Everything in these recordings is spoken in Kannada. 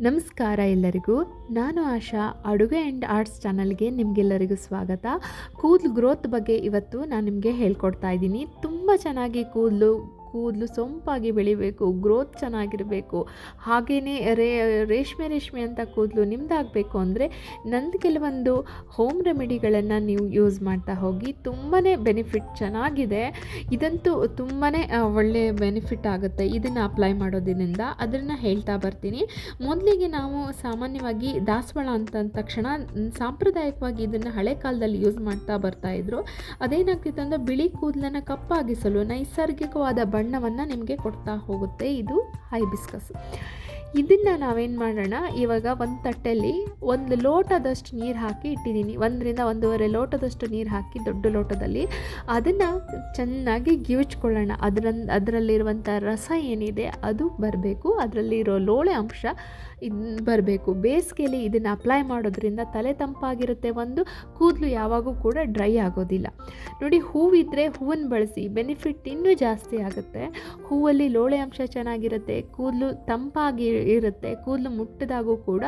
ನಮಸ್ಕಾರ ಎಲ್ಲರಿಗೂ. ನಾನು ಆಶಾ, ಅಡುಗೆ ಆ್ಯಂಡ್ ಆರ್ಟ್ಸ್ ಚಾನಲ್ಗೆ ನಿಮಗೆಲ್ಲರಿಗೂ ಸ್ವಾಗತ. ಕೂದಲು ಗ್ರೋತ್ ಬಗ್ಗೆ ಇವತ್ತು ನಾನು ನಿಮಗೆ ಹೇಳ್ಕೊಡ್ತಾ ಇದ್ದೀನಿ. ತುಂಬ ಚೆನ್ನಾಗಿ ಕೂದಲು ಕೂದಲು ಸೊಂಪಾಗಿ ಬೆಳಿಬೇಕು ಗ್ರೋತ್ ಚೆನ್ನಾಗಿರಬೇಕು. ಹಾಗೆಯೇ ರೇ, ರೇಷ್ಮೆ ರೇಷ್ಮೆ ಅಂತ ಕೂದಲು ನಿಮ್ಮದಾಗಬೇಕು ಅಂದರೆ ನಂದು ಕೆಲವೊಂದು ಹೋಮ್ ರೆಮಿಡಿಗಳನ್ನು ನೀವು ಯೂಸ್ ಮಾಡ್ತಾ ಹೋಗಿ ತುಂಬಾ ಬೆನಿಫಿಟ್ ಚೆನ್ನಾಗಿದೆ. ಇದಂತೂ ತುಂಬಾ ಒಳ್ಳೆಯ ಬೆನಿಫಿಟ್ ಆಗುತ್ತೆ. ಇದನ್ನು ಅಪ್ಲೈ ಮಾಡೋದ್ರಿಂದ ಅದನ್ನು ಹೇಳ್ತಾ ಬರ್ತೀನಿ. ಮೊದಲಿಗೆ ನಾವು ಸಾಮಾನ್ಯವಾಗಿ ದಾಸವಾಳ ಅಂತ ತಕ್ಷಣ ಸಾಂಪ್ರದಾಯಿಕವಾಗಿ ಇದನ್ನು ಹಳೆ ಕಾಲದಲ್ಲಿ ಯೂಸ್ ಮಾಡ್ತಾ ಬರ್ತಾಯಿದ್ರು ಅದೇನಾಗ್ತಿತ್ತು ಅಂದರೆ ಬಿಳಿ ಕೂದಲನ್ನು ಕಪ್ಪಾಗಿಸಲು ನೈಸರ್ಗಿಕವಾದ ಬಣ್ಣವನ್ನು ನಿಮಗೆ ಕೊಡ್ತಾ ಹೋಗುತ್ತೆ. ಇದು ಹೈಬಿಸ್ಕಸ್ ಇದನ್ನು ನಾವೇನು ಮಾಡೋಣ, ಇವಾಗ ಒಂದು ತಟ್ಟೆಯಲ್ಲಿ ಒಂದು ಲೋಟದಷ್ಟು ನೀರು ಹಾಕಿ ಇಟ್ಟಿದ್ದೀನಿ ಒಂದರಿಂದ ಒಂದೂವರೆ ಲೋಟದಷ್ಟು ನೀರು ಹಾಕಿ ದೊಡ್ಡ ಲೋಟದಲ್ಲಿ ಅದನ್ನು ಚೆನ್ನಾಗಿ ಗಿವಿಚ್ಕೊಳ್ಳೋಣ. ಅದರ ಅದರಲ್ಲಿರುವಂಥ ರಸ ಏನಿದೆ ಅದು ಬರಬೇಕು. ಅದರಲ್ಲಿರೋ ಲೋಳೆ ಅಂಶ ಇದು ಬರಬೇಕು. ಬೇಸಿಗೆಯಲ್ಲಿ ಇದನ್ನು ಅಪ್ಲೈ ಮಾಡೋದ್ರಿಂದ ತಲೆ ತಂಪಾಗಿರುತ್ತೆ ಒಂದು, ಕೂದಲು ಯಾವಾಗೂ ಕೂಡ ಡ್ರೈ ಆಗೋದಿಲ್ಲ. ನೋಡಿ ಹೂವಿದ್ದರೆ ಹೂವನ್ನ ಬಳಸಿ ಬೆನಿಫಿಟ್ ಇನ್ನೂ ಜಾಸ್ತಿ ಆಗುತ್ತೆ. ಹೂವಲ್ಲಿ ಲೋಳೆ ಅಂಶ ಚೆನ್ನಾಗಿರುತ್ತೆ, ಕೂದಲು ತಂಪಾಗಿ ಇರುತ್ತೆ. ಕೂದಲು ಮುಟ್ಟಿದಾಗೂ ಕೂಡ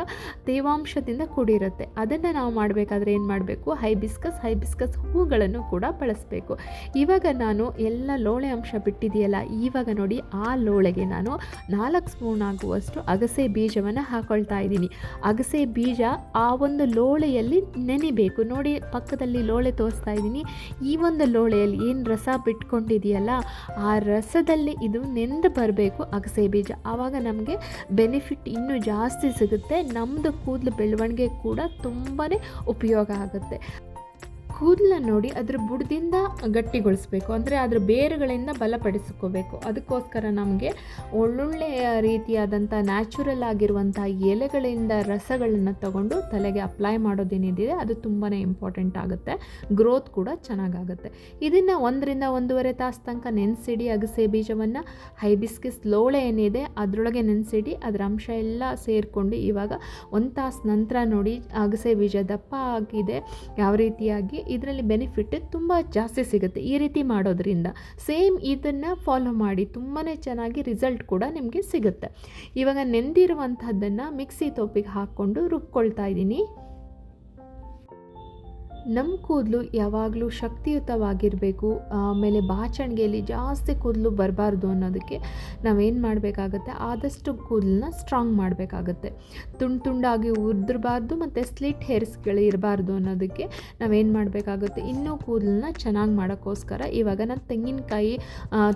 ತೇವಾಂಶದಿಂದ ಕೂಡಿರುತ್ತೆ. ಅದನ್ನು ನಾವು ಮಾಡಬೇಕಾದ್ರೆ ಏನು ಮಾಡಬೇಕು? ಹೈಬಿಸ್ಕಸ್ ಹೈಬಿಸ್ಕಸ್ ಹೂಗಳನ್ನು ಕೂಡ ಬಳಸಬೇಕು. ಇವಾಗ ನಾನು ಎಲ್ಲ ಲೋಳೆ ಅಂಶ ಬಿಟ್ಟಿದೆಯಲ್ಲ ಇವಾಗ ನೋಡಿ ಆ ಲೋಳೆಗೆ ನಾನು ನಾಲ್ಕು ಸ್ಪೂನ್ ಆಗುವಷ್ಟು ಅಗಸೆ ಬೀಜವನ್ನು ಹಾಕೊಳ್ತಾ ಇದ್ದೀನಿ. ಅಗಸೆ ಬೀಜ ಆ ಒಂದು ಲೋಳೆಯಲ್ಲಿ ನೆನೆಬೇಕು. ನೋಡಿ ಪಕ್ಕದಲ್ಲಿ ಲೋಳೆ ತೋರಿಸ್ತಾ ಇದ್ದೀನಿ. ಈ ಒಂದು ಲೋಳೆಯಲ್ಲಿ ಏನು ರಸ ಬಿಟ್ಕೊಂಡಿದೆಯಲ್ಲ, ಆ ರಸದಲ್ಲಿ ಇದು ನೆಂದು ಬರಬೇಕು ಅಗಸೆ ಬೀಜ. ಆವಾಗ ನಮಗೆ ಬೆನಿಫಿಟ್ ಇನ್ನೂ ಜಾಸ್ತಿ ಸಿಗುತ್ತೆ. ನಮ್ಮದು ಕೂದಲು ಬೆಳವಣಿಗೆ ಕೂಡ ತುಂಬಾ ಉಪಯೋಗ ಆಗುತ್ತೆ. ಕೂದಲನ್ನ ನೋಡಿ ಅದ್ರ ಬುಡದಿಂದ ಗಟ್ಟಿಗೊಳಿಸ್ಬೇಕು. ಅಂದರೆ ಅದ್ರ ಬೇರುಗಳಿಂದ ಬಲಪಡಿಸ್ಕೋಬೇಕು. ಅದಕ್ಕೋಸ್ಕರ ನಮಗೆ ಒಳ್ಳೊಳ್ಳೆಯ ರೀತಿಯಾದಂಥ ನ್ಯಾಚುರಲ್ ಆಗಿರುವಂಥ ಎಲೆಗಳಿಂದ ರಸಗಳನ್ನು ತಗೊಂಡು ತಲೆಗೆ ಅಪ್ಲೈ ಮಾಡೋದೇನಿದೆ ಅದು ತುಂಬಾ ಇಂಪಾರ್ಟೆಂಟ್ ಆಗುತ್ತೆ. ಗ್ರೋತ್ ಕೂಡ ಚೆನ್ನಾಗಾಗುತ್ತೆ. ಇದನ್ನು ಒಂದರಿಂದ ಒಂದೂವರೆ ತಾಸು ತನಕ ನೆನೆಸಿಡಿ ಅಗಸೆ ಬೀಜವನ್ನು. ಹೈಬಿಸ್ಕಿಸ್ ಲೋಳೆ ಏನಿದೆ, ಅದರೊಳಗೆ ನೆನೆಸಿಡಿ, ಅದರ ಅಂಶ ಎಲ್ಲ ಸೇರಿಕೊಂಡು ಇವಾಗ ಒಂದು ತಾಸು ನಂತರ ನೋಡಿ ಅಗಸೆ ಬೀಜ ದಪ್ಪ ಆಗಿದೆ, ಯಾವ ರೀತಿಯಾಗಿ ಇದರಲ್ಲಿ ಬೆನಿಫಿಟ್ ತುಂಬ ಜಾಸ್ತಿ ಸಿಗುತ್ತೆ ಈ ರೀತಿ ಮಾಡೋದ್ರಿಂದ. ಸೇಮ್ ಇದನ್ನು ಫಾಲೋ ಮಾಡಿ ತುಂಬಾ ಚೆನ್ನಾಗಿ ರಿಸಲ್ಟ್ ಕೂಡ ನಿಮಗೆ ಸಿಗುತ್ತೆ. ಇವಾಗ ನೆಂದಿರುವಂಥದ್ದನ್ನು ಮಿಕ್ಸಿ ತೋಪಿಗೆ ಹಾಕ್ಕೊಂಡು ರುಬ್ಕೊಳ್ತಾ ಇದ್ದೀನಿ. ನಮ್ಮ ಕೂದಲು ಯಾವಾಗಲೂ ಶಕ್ತಿಯುತವಾಗಿರಬೇಕು, ಆಮೇಲೆ ಬಾಚಣಿಗೆಯಲ್ಲಿ ಜಾಸ್ತಿ ಕೂದಲು ಬರಬಾರ್ದು ಅನ್ನೋದಕ್ಕೆ ನಾವೇನು ಮಾಡಬೇಕಾಗತ್ತೆ? ಆದಷ್ಟು ಕೂದಲನ್ನ ಸ್ಟ್ರಾಂಗ್ ಮಾಡಬೇಕಾಗತ್ತೆ. ತುಂಡು ತುಂಡಾಗಿ ಉದ್ರಬಾರ್ದು ಮತ್ತು ಸ್ಲಿಟ್ ಹೇರ್ಸ್ಗಳು ಇರಬಾರ್ದು ಅನ್ನೋದಕ್ಕೆ ನಾವೇನು ಮಾಡಬೇಕಾಗುತ್ತೆ? ಇನ್ನೂ ಕೂದಲನ್ನ ಚೆನ್ನಾಗಿ ಮಾಡೋಕ್ಕೋಸ್ಕರ ಇವಾಗ ನಾನು ತೆಂಗಿನಕಾಯಿ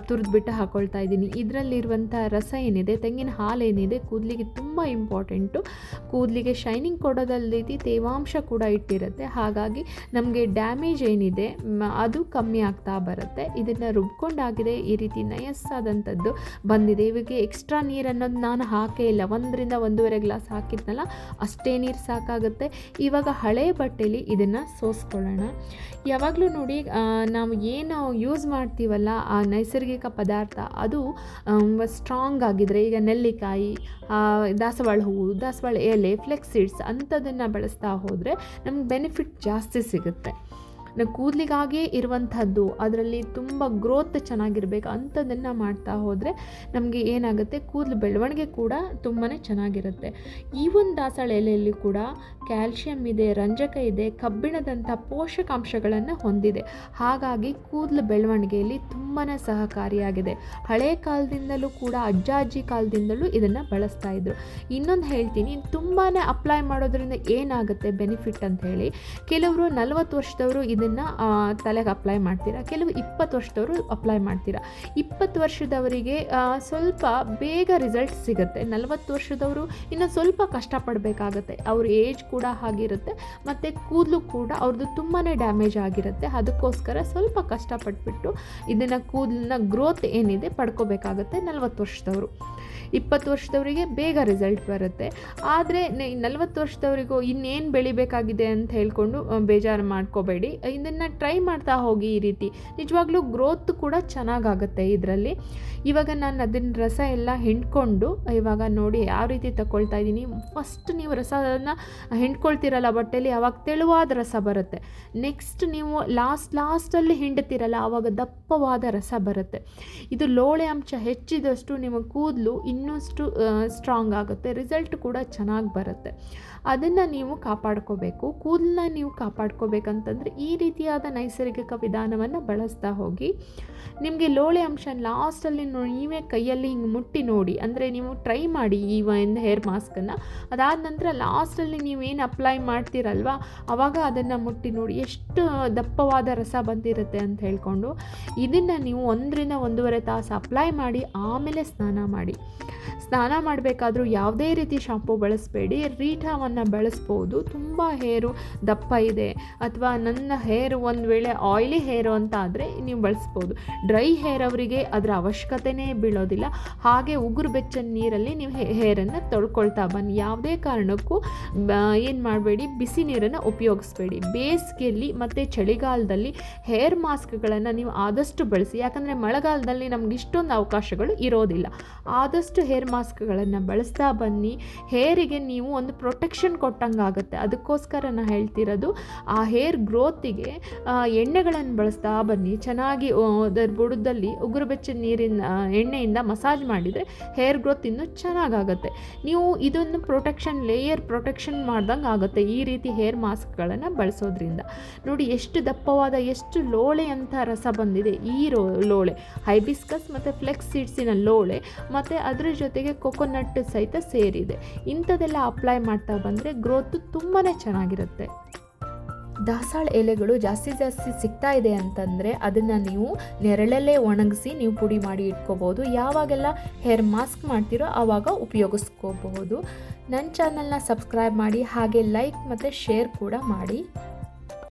ತುರಿದ್ಬಿಟ್ಟು ಹಾಕ್ಕೊಳ್ತಾ ಇದ್ದೀನಿ. ಇದರಲ್ಲಿರುವಂಥ ರಸ ಏನಿದೆ, ತೆಂಗಿನ ಹಾಲು ಏನಿದೆ, ಕೂದಲಿಗೆ ತುಂಬ ಇಂಪಾರ್ಟೆಂಟು ಕೂದಲಿಗೆ ಶೈನಿಂಗ್ ಕೊಡೋದಲ್ಲದೆ ತೇವಾಂಶ ಕೂಡ ಇಟ್ಟಿರುತ್ತೆ. ಹಾಗಾಗಿ ನಮಗೆ ಡ್ಯಾಮೇಜ್ ಏನಿದೆ ಅದು ಕಮ್ಮಿ ಆಗ್ತಾ ಬರುತ್ತೆ. ಇದನ್ನು ರುಬ್ಕೊಂಡಾಗಿದೆ ಈ ರೀತಿ ನಯಸ್ಸಾದಂಥದ್ದು ಬಂದಿದೆ. ಇವಾಗ ಎಕ್ಸ್ಟ್ರಾ ನೀರು ಅನ್ನೋದು ನಾನು ಹಾಕೇ ಇಲ್ಲ. ಒಂದರಿಂದ ಒಂದೂವರೆ ಗ್ಲಾಸ್ ಹಾಕಿದ್ನಲ್ಲ, ಅಷ್ಟೇ ನೀರು ಸಾಕಾಗುತ್ತೆ. ಇವಾಗ ಹಳೆ ಬಟ್ಟೆಲಿ ಇದನ್ನು ಸೋಸ್ಕೊಳ್ಳೋಣ. ಯಾವಾಗಲೂ ನೋಡಿ ನಾವು ಏನು ಯೂಸ್ ಮಾಡ್ತೀವಲ್ಲ, ಆ ನೈಸರ್ಗಿಕ ಪದಾರ್ಥ, ಅದು ಸ್ಟ್ರಾಂಗ್ ಆಗಿದ್ರೆ ಈಗ ನೆಲ್ಲಿಕಾಯಿ ದಾಸವಾಳ ಹೂವು, ದಾಸವಾಳ ಎಲೆ ಫ್ಲೆಕ್ಸ್ ಸೀಡ್ಸ್ ಅಂಥದ್ದನ್ನು ಬಳಸ್ತಾ ಹೋದರೆ ನಮ್ಗೆ ಬೆನಿಫಿಟ್ ಜಾಸ್ತಿ ಸಿಗುತ್ತೆ. ಕೂದಲಿಗಾಗಿಯೇ ಇರುವಂಥದ್ದು, ಅದರಲ್ಲಿ ತುಂಬ ಗ್ರೋತ್ ಚೆನ್ನಾಗಿರ್ಬೇಕು ಅಂಥದ್ದನ್ನು ಮಾಡ್ತಾ ಹೋದರೆ ನಮಗೆ ಏನಾಗುತ್ತೆ, ಕೂದಲು ಬೆಳವಣಿಗೆ ಕೂಡ ತುಂಬಾ ಚೆನ್ನಾಗಿರುತ್ತೆ. ಈ ಒಂದು ದಾಸವಾಳ ಎಲೆಯಲ್ಲಿ ಕೂಡ ಕ್ಯಾಲ್ಶಿಯಂ ಇದೆ, ರಂಜಕ ಇದೆ, ಕಬ್ಬಿಣದಂಥ ಪೋಷಕಾಂಶಗಳನ್ನು ಹೊಂದಿದೆ. ಹಾಗಾಗಿ ಕೂದಲು ಬೆಳವಣಿಗೆಯಲ್ಲಿ ತುಂಬಾ ಸಹಕಾರಿಯಾಗಿದೆ. ಹಳೆ ಕಾಲದಿಂದಲೂ ಕೂಡ ಅಜ್ಜ ಅಜ್ಜಿ ಕಾಲದಿಂದಲೂ ಇದನ್ನು ಬಳಸ್ತಾ ಇದ್ರು. ಇನ್ನೊಂದು ಹೇಳ್ತೀನಿ ತುಂಬಾ ಅಪ್ಲೈ ಮಾಡೋದ್ರಿಂದ ಏನಾಗುತ್ತೆ ಬೆನಿಫಿಟ್ ಅಂತ ಹೇಳಿ. ಕೆಲವರು ನಲವತ್ತು ವರ್ಷದವರು ಇದನ್ನು ತಲೆಗೆ ಅಪ್ಲೈ ಮಾಡ್ತೀರಾ? ಕೆಲವು ಇಪ್ಪತ್ತು ವರ್ಷದವರು ಅಪ್ಲೈ ಮಾಡ್ತೀರಾ? ಇಪ್ಪತ್ತು ವರ್ಷದವರಿಗೆ ಸ್ವಲ್ಪ ಬೇಗ ರಿಸಲ್ಟ್ ಸಿಗುತ್ತೆ. ನಲವತ್ತು ವರ್ಷದವರು ಇನ್ನು ಸ್ವಲ್ಪ ಕಷ್ಟಪಡಬೇಕಾಗತ್ತೆ. ಅವ್ರ ಏಜ್ ಕೂಡ ಆಗಿರುತ್ತೆ ಮತ್ತು ಕೂದಲು ಕೂಡ ಅವ್ರದ್ದು ತುಂಬಾ ಡ್ಯಾಮೇಜ್ ಆಗಿರುತ್ತೆ. ಅದಕ್ಕೋಸ್ಕರ ಸ್ವಲ್ಪ ಕಷ್ಟಪಟ್ಬಿಟ್ಟು ಇದನ್ನು ಕೂದಲನ್ನ ಗ್ರೋತ್ ಏನಿದೆ ಪಡ್ಕೋಬೇಕಾಗತ್ತೆ ನಲವತ್ತು ವರ್ಷದವರು. ಇಪ್ಪತ್ತು ವರ್ಷದವರಿಗೆ ಬೇಗ ರಿಸಲ್ಟ್ ಬರುತ್ತೆ. ಆದರೆ ನಲವತ್ತು ವರ್ಷದವರಿಗೂ ಇನ್ನೇನು ಬೆಳಿಬೇಕಾಗಿದೆ ಅಂತ ಹೇಳ್ಕೊಂಡು ಬೇಜಾರು ಮಾಡ್ಕೋಬೇಡಿ. ಇದನ್ನು ಟ್ರೈ ಮಾಡ್ತಾ ಹೋಗಿ ಈ ರೀತಿ. ನಿಜವಾಗ್ಲೂ ಗ್ರೋತ್ ಕೂಡ ಚೆನ್ನಾಗಾಗುತ್ತೆ ಇದರಲ್ಲಿ. ಇವಾಗ ನಾನು ಅದನ್ನ ರಸ ಎಲ್ಲ ಹಿಂಡ್ಕೊಂಡು ಇವಾಗ ನೋಡಿ ಯಾವ ರೀತಿ ತಗೊಳ್ತಾ ಇದ್ದೀನಿ. ಫಸ್ಟ್ ನೀವು ರಸನ ಹಿಂಡ್ಕೊಳ್ತೀರಲ್ಲ ಬಟ್ಟೆಯಲ್ಲಿ ಅವಾಗ ತೆಳುವಾದ ರಸ ಬರುತ್ತೆ. ನೆಕ್ಸ್ಟ್ ನೀವು ಲಾಸ್ಟ್ ಲಾಸ್ಟಲ್ಲಿ ಹಿಂಡ್ತೀರಲ್ಲ ಆವಾಗ ದಪ್ಪವಾದ ರಸ ಬರುತ್ತೆ. ಇದು ಲೋಳೆ ಅಂಶ ಹೆಚ್ಚಿದಷ್ಟು ನಿಮ್ಮ ಕೂದಲು ಇನ್ನಷ್ಟು ಸ್ಟ್ರಾಂಗ್ ಆಗುತ್ತೆ. ರಿಸಲ್ಟ್ ಕೂಡ ಚೆನ್ನಾಗಿ ಬರುತ್ತೆ. ಅದನ್ನು ನೀವು ಕಾಪಾಡ್ಕೋಬೇಕು. ಕೂದಲನ್ನ ನೀವು ಕಾಪಾಡ್ಕೋಬೇಕಂತಂದರೆ ಈ ರೀತಿಯಾದ ನೈಸರ್ಗಿಕ ವಿಧಾನವನ್ನು ಬಳಸ್ತಾ ಹೋಗಿ. ನಿಮಗೆ ಲೋಳೆ ಅಂಶ ಲಾಸ್ಟಲ್ಲಿ ನೀವೇ ಕೈಯಲ್ಲಿ ಹಿಂಗೆ ಮುಟ್ಟಿ ನೋಡಿ, ಅಂದರೆ ನೀವು ಟ್ರೈ ಮಾಡಿ ಈ ಒಂದು ಹೇರ್ ಮಾಸ್ಕನ್ನು ಅದಾದ ನಂತರ ಲಾಸ್ಟಲ್ಲಿ ನೀವೇನು ಅಪ್ಲೈ ಮಾಡ್ತೀರಲ್ವ ಆವಾಗ ಅದನ್ನು ಮುಟ್ಟಿ ನೋಡಿ ಎಷ್ಟು ದಪ್ಪವಾದ ರಸ ಬಂದಿರುತ್ತೆ ಅಂತ ಹೇಳ್ಕೊಂಡು ಇದನ್ನು ನೀವು ಒಂದರಿಂದ ಒಂದೂವರೆ ತಾಸು ಅಪ್ಲೈ ಮಾಡಿ, ಆಮೇಲೆ ಸ್ನಾನ ಮಾಡಿ. ಸ್ನಾನ ಮಾಡಬೇಕಾದ್ರೂ ಯಾವುದೇ ರೀತಿ ಶಾಂಪು ಬಳಸಬೇಡಿ. ರೀಠಾವನ್ನು ಬಳಸ್ಬೋದು. ತುಂಬ ಹೇರು ದಪ್ಪ ಇದೆ. ಅಥವಾ ನನ್ನ ಹೇರ್ ಒಂದು ವೇಳೆ ಆಯ್ಲಿ ಹೇರು ಅಂತ ಆದರೆ ನೀವು ಬಳಸ್ಬೋದು. ಡ್ರೈ ಹೇರ್ ಅವರಿಗೆ ಅದರ ಅವಶ್ಯಕತೆನೇ ಬೀಳೋದಿಲ್ಲ. ಹಾಗೆ ಉಗುರು ಬೆಚ್ಚನ ನೀರಲ್ಲಿ ನೀವು ಹೇರನ್ನು ತೊಳ್ಕೊಳ್ತಾ ಬನ್ನಿ. ಯಾವುದೇ ಕಾರಣಕ್ಕೂ ಏನು ಮಾಡಬೇಡಿ, ಬಿಸಿ ನೀರನ್ನು ಉಪಯೋಗಿಸ್ಬೇಡಿ. ಬೇಸಿಗೆಯಲ್ಲಿ ಮತ್ತು ಚಳಿಗಾಲದಲ್ಲಿ ಹೇರ್ ಮಾಸ್ಕ್ಗಳನ್ನು ನೀವು ಆದಷ್ಟು ಬಳಸಿ. ಯಾಕಂದರೆ ಮಳೆಗಾಲದಲ್ಲಿ ನಮ್ಗೆ ಇಷ್ಟೊಂದು ಅವಕಾಶಗಳು ಇರೋದಿಲ್ಲ. ಆದಷ್ಟು ಹೇರ್ ಮಾಸ್ಕ್ಗಳನ್ನು ಬಳಸ್ತಾ ಬನ್ನಿ. ಹೇರಿಗೆ ನೀವು ಒಂದು ಪ್ರೊಟೆಕ್ಷನ್ ಕೊಟ್ಟಂಗೆ ಆಗುತ್ತೆ ಅದಕ್ಕೋಸ್ಕರ ನಾನು ಹೇಳ್ತಿರೋದು, ಆ ಹೇರ್ ಗ್ರೋತಿಗೆ ಎಣ್ಣೆಗಳನ್ನು ಬಳಸ್ತಾ ಬನ್ನಿ. ಚೆನ್ನಾಗಿ ಅದರ ಬುಡದಲ್ಲಿ ಉಗುರು ಬೆಚ್ಚ ನೀರಿನ ಎಣ್ಣೆಯಿಂದ ಮಸಾಜ್ ಮಾಡಿದರೆ ಹೇರ್ ಗ್ರೋತ್ ಇನ್ನೂ ಚೆನ್ನಾಗಾಗುತ್ತೆ. ನೀವು ಇದೊಂದು ಪ್ರೊಟೆಕ್ಷನ್, ಲೇಯರ್ ಪ್ರೊಟೆಕ್ಷನ್ ಮಾಡ್ದಂಗೆ ಆಗುತ್ತೆ ಈ ರೀತಿ ಹೇರ್ ಮಾಸ್ಕ್ಗಳನ್ನು ಬಳಸೋದ್ರಿಂದ. ನೋಡಿ, ಎಷ್ಟು ದಪ್ಪವಾದ, ಎಷ್ಟು ಲೋಳೆ ಅಂತ ರಸ ಬಂದಿದೆ. ಈ ಲೋಳೆ. ಹೈಬಿಸ್ಕಸ್ ಮತ್ತು ಫ್ಲೆಕ್ಸ್ ಸೀಡ್ಸಿನ ಲೋಳೆ. ಮತ್ತು ಅದ್ರ ಜೊತೆಗೆ ಕೊಕೊನಟ್ ಸಹಿತ ಸೇರಿದೆ. ಇಂಥದ್ದೆಲ್ಲ ಅಪ್ಲೈ ಮಾಡ್ತಾ ಬಂದರೆ ಗ್ರೋತು ತುಂಬಾ ಚೆನ್ನಾಗಿರುತ್ತೆ. ದಾಸಾಳ ಎಲೆಗಳು ಜಾಸ್ತಿ ಜಾಸ್ತಿ ಸಿಗ್ತಾ ಇದೆ ಅಂತಂದರೆ ಅದನ್ನು ನೀವು ನೆರಳಲ್ಲೇ ಒಣಗಿಸಿ ನೀವು ಪುಡಿ ಮಾಡಿ ಇಟ್ಕೋಬೋದು ಯಾವಾಗೆಲ್ಲ ಹೇರ್ ಮಾಸ್ಕ್ ಮಾಡ್ತೀರೋ ಆವಾಗ ಉಪಯೋಗಿಸ್ಕೋಬಹುದು. ನನ್ನ ಚಾನಲ್ನ ಸಬ್ಸ್ಕ್ರೈಬ್ ಮಾಡಿ ಹಾಗೆ ಲೈಕ್ ಮತ್ತು ಶೇರ್ ಕೂಡ ಮಾಡಿ.